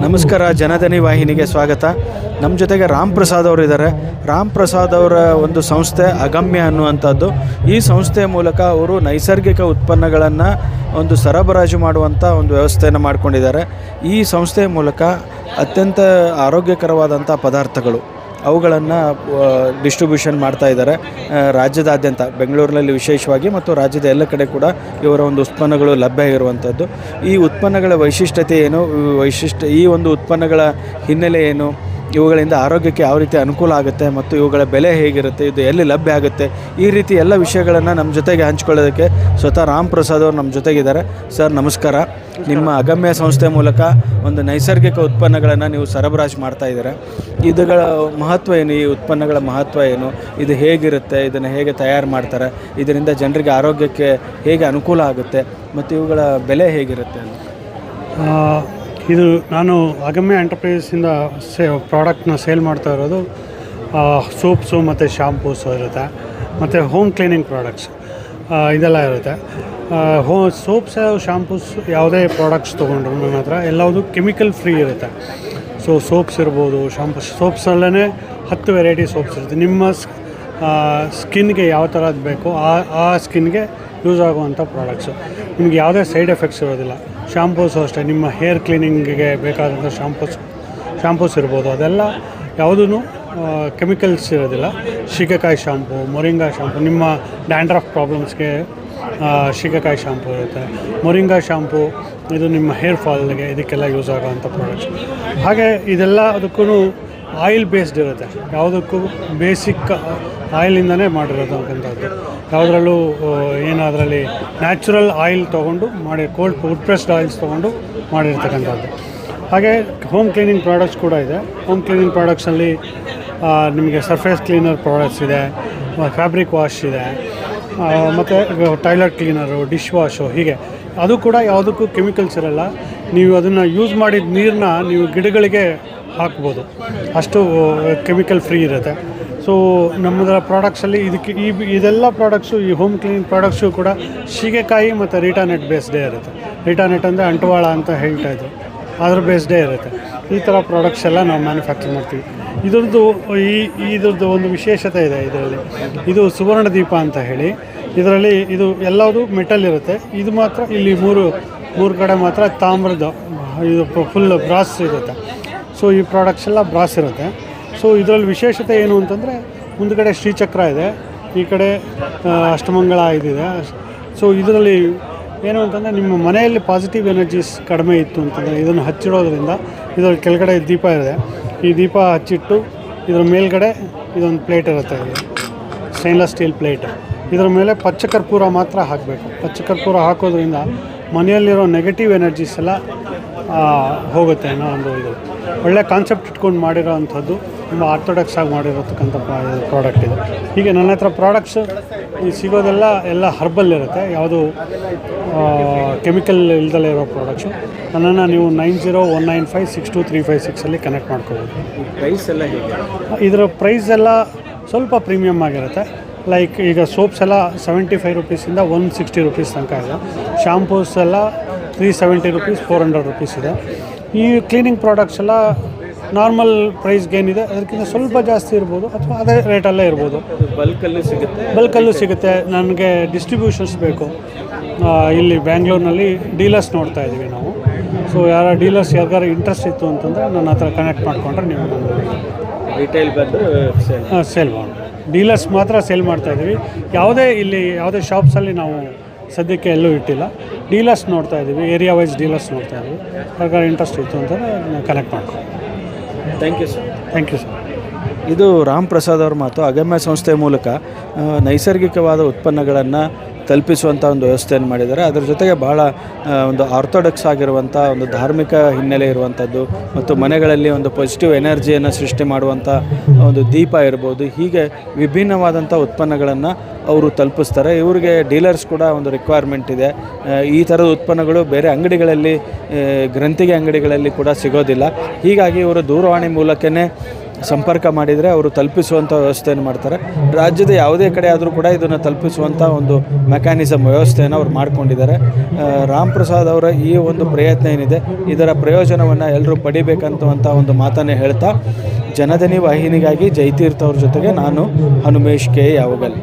ನಮಸ್ಕಾರ, ಜನಧನಿ ವಾಹಿನಿಗೆ ಸ್ವಾಗತ. ನಮ್ಮ ಜೊತೆಗೆ ರಾಮ್ ಪ್ರಸಾದ್ ಅವರು ಇದ್ದಾರೆ ರಾಮ್ ಪ್ರಸಾದ್ ಅವರ ಒಂದು ಸಂಸ್ಥೆ ಅಗಮ್ಯ ಅನ್ನುವಂಥದ್ದು. ಈ ಸಂಸ್ಥೆಯ ಮೂಲಕ ಅವರು ನೈಸರ್ಗಿಕ ಉತ್ಪನ್ನಗಳನ್ನು ಒಂದು ಸರಬರಾಜು ಮಾಡುವಂಥ ಒಂದು ವ್ಯವಸ್ಥೆಯನ್ನು ಮಾಡಿಕೊಂಡಿದ್ದಾರೆ. ಈ ಸಂಸ್ಥೆಯ ಮೂಲಕ ಅತ್ಯಂತ ಆರೋಗ್ಯಕರವಾದಂಥ ಪದಾರ್ಥಗಳು. ಅವುಗಳನ್ನು ಡಿಸ್ಟ್ರಿಬ್ಯೂಷನ್ ಮಾಡ್ತಾ ಇದ್ದಾರೆ. ರಾಜ್ಯದಾದ್ಯಂತ, ಬೆಂಗಳೂರಿನಲ್ಲಿ ವಿಶೇಷವಾಗಿ ಮತ್ತು ರಾಜ್ಯದ ಎಲ್ಲ ಕಡೆ ಕೂಡ ಇವರ ಒಂದು ಉತ್ಪನ್ನಗಳು ಲಭ್ಯ ಇರುವಂಥದ್ದು ಈ ಉತ್ಪನ್ನಗಳ ವೈಶಿಷ್ಟ್ಯತೆ ಏನು? ವೈಶಿಷ್ಟ್ಯ, ಈ ಒಂದು ಉತ್ಪನ್ನಗಳ ಹಿನ್ನೆಲೆ ಏನು? ಇವುಗಳಿಂದ ಆರೋಗ್ಯಕ್ಕೆ ಯಾವ ರೀತಿ ಅನುಕೂಲ ಆಗುತ್ತೆ ಮತ್ತು ಇವುಗಳ ಬೆಲೆ ಹೇಗಿರುತ್ತೆ, ಇದು ಎಲ್ಲಿ ಲಭ್ಯ ಆಗುತ್ತೆ, ಈ ರೀತಿ ಎಲ್ಲ ವಿಷಯಗಳನ್ನು ನಮ್ಮ ಜೊತೆಗೆ ಹಂಚ್ಕೊಳ್ಳೋದಕ್ಕೆ ಸ್ವತಃ ರಾಮ್ ಪ್ರಸಾದ್ ಅವರು ನಮ್ಮ ಜೊತೆಗಿದ್ದಾರೆ. ಸರ್, ನಮಸ್ಕಾರ. ನಿಮ್ಮ ಅಗಮ್ಯ ಸಂಸ್ಥೆ ಮೂಲಕ ಒಂದು ನೈಸರ್ಗಿಕ ಉತ್ಪನ್ನಗಳನ್ನು ನೀವು ಸರಬರಾಜು ಮಾಡ್ತಾ ಇದ್ದೀರಾ. ಇದುಗಳ ಮಹತ್ವ ಏನು, ಈ ಉತ್ಪನ್ನಗಳ ಮಹತ್ವ ಏನು, ಇದು ಹೇಗಿರುತ್ತೆ, ಇದನ್ನು ಹೇಗೆ ತಯಾರು ಮಾಡ್ತಾರೆ, ಇದರಿಂದ ಜನರಿಗೆ ಆರೋಗ್ಯಕ್ಕೆ ಹೇಗೆ ಅನುಕೂಲ ಆಗುತ್ತೆ ಮತ್ತು ಇವುಗಳ ಬೆಲೆ ಹೇಗಿರುತ್ತೆ ಅಂತ. ಇದು ನಾನು ಅಗಮ್ಯ ಎಂಟರ್ಪ್ರೈಸಿಂದ ಸೇ, ಪ್ರಾಡಕ್ಟ್ನ ಸೇಲ್ ಮಾಡ್ತಾ ಇರೋದು ಸೋಪ್ಸು ಮತ್ತು ಶಾಂಪೂಸು ಇರುತ್ತೆ. ಮತ್ತು ಹೋಮ್ ಕ್ಲೀನಿಂಗ್ ಪ್ರಾಡಕ್ಟ್ಸ್ ಇದೆಲ್ಲ ಇರುತ್ತೆ. ಹೋ, ಸೋಪ್ಸ್ ಶಾಂಪೂಸ್ ಯಾವುದೇ ಪ್ರಾಡಕ್ಟ್ಸ್ ತೊಗೊಂಡ್ರು ನನ್ನ ಹತ್ರ, ಎಲ್ಲವುದು ಕೆಮಿಕಲ್ ಫ್ರೀ ಇರುತ್ತೆ. ಸೊ, ಸೋಪ್ಸ್ ಇರ್ಬೋದು ಶಾಂಪೂಸ್ ಸೋಪ್ಸಲ್ಲೇ ಹತ್ತು ವೆರೈಟಿ ಸೋಪ್ಸ್ ಇರುತ್ತೆ. ನಿಮ್ಮ ಸ್ಕಿನ್ಗೆ ಯಾವ ಥರದ್ದು ಬೇಕೋ ಆ ಆ ಸ್ಕಿನ್ಗೆ ಯೂಸ್ ಆಗುವಂಥ ಪ್ರಾಡಕ್ಟ್ಸು. ನಿಮ್ಗೆ ಯಾವುದೇ ಸೈಡ್ ಎಫೆಕ್ಟ್ಸ್ ಇರೋದಿಲ್ಲ. ಶಾಂಪೂಸು ಅಷ್ಟೇ, ನಿಮ್ಮ ಹೇರ್ ಕ್ಲೀನಿಂಗಿಗೆ ಬೇಕಾದಂಥ ಶಾಂಪೂಸ್ ಶಾಂಪೂಸ್ ಇರ್ಬೋದು. ಅದೆಲ್ಲ ಯಾವುದೂ ಕೆಮಿಕಲ್ಸ್ ಇರೋದಿಲ್ಲ. ಶೀಗೆಕಾಯಿ ಶಾಂಪು, ಮೊರಿಂಗಾ ಶಾಂಪು, ನಿಮ್ಮ ಡ್ಯಾಂಡ್ರಫ್ ಪ್ರಾಬ್ಲಮ್ಸ್ಗೆ ಶೀಗೆಕಾಯಿ ಶಾಂಪು ಇರುತ್ತೆ. ಮೊರಿಂಗಾ ಶಾಂಪು, ಇದು ನಿಮ್ಮ ಹೇರ್ ಫಾಲ್ಗೆ ಇದಕ್ಕೆಲ್ಲ ಯೂಸ್ ಆಗೋವಂಥ ಪ್ರಾಡಕ್ಟ್ಸ್. ಹಾಗೆ ಇದೆಲ್ಲ ಅದಕ್ಕೂ ಆಯಿಲ್ ಬೇಸ್ಡ್ ಇರುತ್ತೆ. ಯಾವುದಕ್ಕೂ ಬೇಸಿಕ್ ಆಯಿಲಿಂದನೇ ಮಾಡಿರೋದು ಅಂತಂಥದ್ದು ಯಾವುದ್ರಲ್ಲೂ ಏನು ಅದರಲ್ಲಿ ನ್ಯಾಚುರಲ್ ಆಯಿಲ್ ತೊಗೊಂಡು ಮಾಡಿ, ಕೋಲ್ಡ್ ವುಡ್ ಪ್ರೆಸ್ಡ್ ಆಯಿಲ್ಸ್ ತೊಗೊಂಡು ಮಾಡಿರ್ತಕ್ಕಂಥದ್ದು. ಹಾಗೆ ಹೋಮ್ ಕ್ಲೀನಿಂಗ್ ಪ್ರಾಡಕ್ಟ್ಸ್ ಕೂಡ ಇದೆ. ಹೋಮ್ ಕ್ಲೀನಿಂಗ್ ಪ್ರಾಡಕ್ಟ್ಸಲ್ಲಿ ನಿಮಗೆ ಸರ್ಫೇಸ್ ಕ್ಲೀನರ್ ಪ್ರಾಡಕ್ಟ್ಸ್ ಇದೆ ಫ್ಯಾಬ್ರಿಕ್ ವಾಶ್ ಇದೆ ಮತ್ತು ಟಾಯ್ಲೆಟ್ ಕ್ಲೀನರು, ಡಿಶ್ ವಾಶು, ಹೀಗೆ. ಅದು ಕೂಡ ಯಾವುದಕ್ಕೂ ಕೆಮಿಕಲ್ಸ್ ಇರಲ್ಲ. ನೀವು ಅದನ್ನು ಯೂಸ್ ಮಾಡಿದ ನೀರನ್ನ ನೀವು ಗಿಡಗಳಿಗೆ ಹಾಕ್ಬೋದು. ಅಷ್ಟು ಕೆಮಿಕಲ್ ಫ್ರೀ ಇರುತ್ತೆ. ಸೊ ನಮ್ಮದರ ಪ್ರಾಡಕ್ಟ್ಸಲ್ಲಿ ಇದಕ್ಕೆ, ಈ, ಇದೆಲ್ಲ ಪ್ರಾಡಕ್ಟ್ಸು ಈ ಹೋಮ್ ಕ್ಲೀನಿಂಗ್ ಪ್ರಾಡಕ್ಟ್ಸು ಕೂಡ ಸೀಗೆಕಾಯಿ ಮತ್ತು ರೀಟಾನೆಟ್ ಬೇಸ್ಡೇ ಇರುತ್ತೆ. ರೀಟಾನೆಟ್ ಅಂದರೆ ಅಂಟುವಾಳ ಅಂತ ಹೇಳ್ತಾ ಇದ್ರು. ಅದ್ರ ಬೇಸ್ಡೇ ಇರುತ್ತೆ. ಈ ಥರ ಪ್ರಾಡಕ್ಟ್ಸ್ ಎಲ್ಲ ನಾವು ಮ್ಯಾನುಫ್ಯಾಕ್ಚರ್ ಮಾಡ್ತೀವಿ. ಇದ್ರದ್ದು, ಈ, ಇದ್ರದ್ದು ಒಂದು ವಿಶೇಷತೆ ಇದೆ ಇದರಲ್ಲಿ. ಇದು ಸುವರ್ಣ ದೀಪ ಅಂತ ಹೇಳಿ. ಇದರಲ್ಲಿ ಇದು ಎಲ್ಲದೂ ಮೆಟಲ್ ಇರುತ್ತೆ. ಇದು ಮಾತ್ರ ಇಲ್ಲಿ ಮೂರು ಮೂರು ಕಡೆ ಮಾತ್ರ ತಾಮ್ರದ, ಇದು ಫುಲ್ ಬ್ರಾಸ್ ಇರುತ್ತೆ. ಸೊ ಈ ಪ್ರಾಡಕ್ಟ್ಸ್ ಎಲ್ಲ ಬ್ರಾಸ್ ಇರುತ್ತೆ. ಸೊ ಇದರಲ್ಲಿ ವಿಶೇಷತೆ ಏನು ಅಂತಂದರೆ, ಮುಂದ್ಗಡೆ ಶ್ರೀಚಕ್ರ ಇದೆ, ಈ ಕಡೆ ಅಷ್ಟಮಂಗಳ ಇದಿದೆ. ಸೊ ಇದರಲ್ಲಿ ಏನು ಅಂತಂದರೆ, ನಿಮ್ಮ ಮನೆಯಲ್ಲಿ ಪಾಸಿಟಿವ್ ಎನರ್ಜೀಸ್ ಕಡಿಮೆ ಇತ್ತು ಅಂತಂದರೆ, ಇದನ್ನು ಹಚ್ಚಿಡೋದ್ರಿಂದ ಇದರ ಕೆಳಗಡೆ ದೀಪ ಇದೆ. ಈ ದೀಪ ಹಚ್ಚಿಟ್ಟು ಇದರ ಮೇಲ್ಗಡೆ ಇದೊಂದು ಪ್ಲೇಟ್ ಇರುತ್ತೆ ಇದು. ಸ್ಟೈನ್ಲೆಸ್ ಸ್ಟೀಲ್ ಪ್ಲೇಟ್ ಇದರ ಮೇಲೆ ಪಚ್ಚ ಕರ್ಪೂರ ಮಾತ್ರ ಹಾಕಬೇಕು. ಪಚ್ಚ ಕರ್ಪೂರ ಹಾಕೋದ್ರಿಂದ ಮನೆಯಲ್ಲಿರೋ ನೆಗೆಟಿವ್ ಎನರ್ಜೀಸ್ ಎಲ್ಲ ಹೋಗುತ್ತೆ ಅನ್ನೋ ಒಂದು ಇದು. ಒಳ್ಳೆ ಕಾನ್ಸೆಪ್ಟ್ ಇಟ್ಕೊಂಡು ಮಾಡಿರೋ ಅಂಥದ್ದು ತುಂಬ ಆರ್ಥೋಡಾಕ್ಸ್ ಆಗಿ ಮಾಡಿರತಕ್ಕಂಥ ಪ್ರಾಡಕ್ಟ್ ಇದು ಹೀಗೆ ನನ್ನ ಹತ್ರ ಪ್ರಾಡಕ್ಟ್ಸ್ ಈ ಸಿಗೋದೆಲ್ಲ ಎಲ್ಲ ಹರ್ಬಲ್ ಇರುತ್ತೆ. ಯಾವುದು ಕೆಮಿಕಲ್ ಇಲ್ದಲೇ ಇರೋ ಪ್ರಾಡಕ್ಟ್ಸು ನನ್ನನ್ನು ನೀವು nine zero one nine five six two three five ಸಿಕ್ಸಲ್ಲಿ connect ಮಾಡ್ಕೋಬೋದು. ಪ್ರೈಸ್ ಎಲ್ಲ ಹೇಗೆ? ಇದರ ಪ್ರೈಸ್ ಎಲ್ಲ ಸ್ವಲ್ಪ ಪ್ರೀಮಿಯಮ್ ಆಗಿರುತ್ತೆ. ಲೈಕ್ ಈಗ ಸೋಪ್ಸ್ ಎಲ್ಲ ಸೆವೆಂಟಿ ಫೈವ್ ರುಪೀಸಿಂದ ಒನ್ ಸಿಕ್ಸ್ಟಿ ರುಪೀಸ್ ತನಕ ಇದೆ. ಶಾಂಪೂಸ್ ಎಲ್ಲ three seventy rupees four hundred rupees ಇದೆ. ಈ ಕ್ಲೀನಿಂಗ್ ಪ್ರಾಡಕ್ಟ್ಸ್ ಎಲ್ಲ ನಾರ್ಮಲ್ ಪ್ರೈಸ್ಗೆ ಏನಿದೆ ಅದಕ್ಕಿಂತ ಸ್ವಲ್ಪ ಜಾಸ್ತಿ ಇರ್ಬೋದು ಅಥವಾ ಅದೇ ರೇಟಲ್ಲೇ ಇರ್ಬೋದು. ಬಲ್ಕಲ್ಲೂ ಸಿಗುತ್ತೆ? ಬಲ್ಕಲ್ಲೂ ಸಿಗುತ್ತೆ. ನನಗೆ ಡಿಸ್ಟ್ರಿಬ್ಯೂಷನ್ಸ್ ಬೇಕು. ಇಲ್ಲಿ ಬ್ಯಾಂಗ್ಳೂರ್ನಲ್ಲಿ ಡೀಲರ್ಸ್ ನೋಡ್ತಾ ಇದ್ದೀವಿ ನಾವು. ಸೊ ಯಾರ ಡೀಲರ್ಸ್ ಯಾರಿಗಾರು ಇಂಟ್ರೆಸ್ಟ್ ಇತ್ತು ಅಂತಂದರೆ ನನ್ನ ಹತ್ರ ಕನೆಕ್ಟ್ ಮಾಡಿಕೊಂಡ್ರೆ ನೀವು ರಿಟೇಲ್ ಬಂದು ಸೇಲ್ ಸೇಲ್ ಮಾಡಿ. ಡೀಲರ್ಸ್ ಮಾತ್ರ ಸೇಲ್ ಮಾಡ್ತಾ ಇದ್ದೀವಿ. ಯಾವುದೇ ಇಲ್ಲಿ ಯಾವುದೇ ಶಾಪ್ಸಲ್ಲಿ ನಾವು ಸದ್ಯಕ್ಕೆ ಎಲ್ಲೂ ಇಟ್ಟಿಲ್ಲ. ಡೀಲರ್ಸ್ ನೋಡ್ತಾ ಇದ್ದೀವಿ ಏರಿಯಾ ವೈಸ್ ಡೀಲರ್ಸ್ ನೋಡ್ತಾ ಇದ್ದೀವಿ. ಯಾರಿಗಾರು ಇಂಟ್ರೆಸ್ಟ್ ಇತ್ತು ಅಂತಂದರೆ ಕನೆಕ್ಟ್ ಮಾಡ್ಕೊಂಡು thank you sir thank you sir ಇದು ರಾಮ್ ಪ್ರಸಾದ್ ಅವ್ರ ಮಾತು ಅಗಮ್ಯ ಸಂಸ್ಥೆ ಮೂಲಕ ನೈಸರ್ಗಿಕವಾದ ಉತ್ಪನ್ನಗಳನ್ನು ತಲುಪಿಸುವಂಥ ಒಂದು ವ್ಯವಸ್ಥೆಯನ್ನು ಮಾಡಿದ್ದಾರೆ. ಅದರ ಜೊತೆಗೆ ಬಹಳ ಒಂದು ಆರ್ಥೋಡಾಕ್ಸ್ ಆಗಿರುವಂಥ ಒಂದು ಧಾರ್ಮಿಕ ಹಿನ್ನೆಲೆ ಇರುವಂಥದ್ದು ಮತ್ತು ಮನೆಗಳಲ್ಲಿ ಒಂದು ಪಾಸಿಟಿವ್ ಎನರ್ಜಿಯನ್ನು ಸೃಷ್ಟಿ ಮಾಡುವಂಥ ಒಂದು ದೀಪ ಇರ್ಬೋದು. ಹೀಗೆ ವಿಭಿನ್ನವಾದಂಥ ಉತ್ಪನ್ನಗಳನ್ನು ಅವರು ತಲುಪಿಸ್ತಾರೆ. ಇವರಿಗೆ ಡೀಲರ್ಸ್ ಕೂಡ ಒಂದು ರಿಕ್ವೈರ್ಮೆಂಟ್ ಇದೆ. ಈ ಥರದ ಉತ್ಪನ್ನಗಳು ಬೇರೆ ಅಂಗಡಿಗಳಲ್ಲಿ ಗ್ರಂಥಿಗೆ ಅಂಗಡಿಗಳಲ್ಲಿ ಕೂಡ ಸಿಗೋದಿಲ್ಲ. ಹೀಗಾಗಿ ಇವರು ದೂರವಾಣಿ ಮೂಲಕನೇ ಸಂಪರ್ಕ ಮಾಡಿದರೆ ಅವರು ತಲುಪಿಸುವಂಥ ವ್ಯವಸ್ಥೆಯನ್ನು ಮಾಡ್ತಾರೆ. ರಾಜ್ಯದ ಯಾವುದೇ ಕಡೆ ಆದರೂ ಕೂಡ ಇದನ್ನು ತಲುಪಿಸುವಂಥ ಒಂದು ಮೆಕ್ಯಾನಿಸಮ್ ವ್ಯವಸ್ಥೆಯನ್ನು ಅವ್ರು ಮಾಡ್ಕೊಂಡಿದ್ದಾರೆ. ರಾಮ್ ಪ್ರಸಾದ್ ಅವರ ಈ ಒಂದು ಪ್ರಯತ್ನ ಏನಿದೆ, ಇದರ ಪ್ರಯೋಜನವನ್ನು ಎಲ್ಲರೂ ಪಡಿಬೇಕಂತವಂಥ ಒಂದು ಮಾತನ್ನೇ ಹೇಳ್ತಾ, ಜನಧನಿ ವಾಹಿನಿಗಾಗಿ ಜೈತೀರ್ಥ ಅವ್ರ ಜೊತೆಗೆ ನಾನು ಹನುಮೇಶ್ ಕೆ ಯಾವಗಲ್.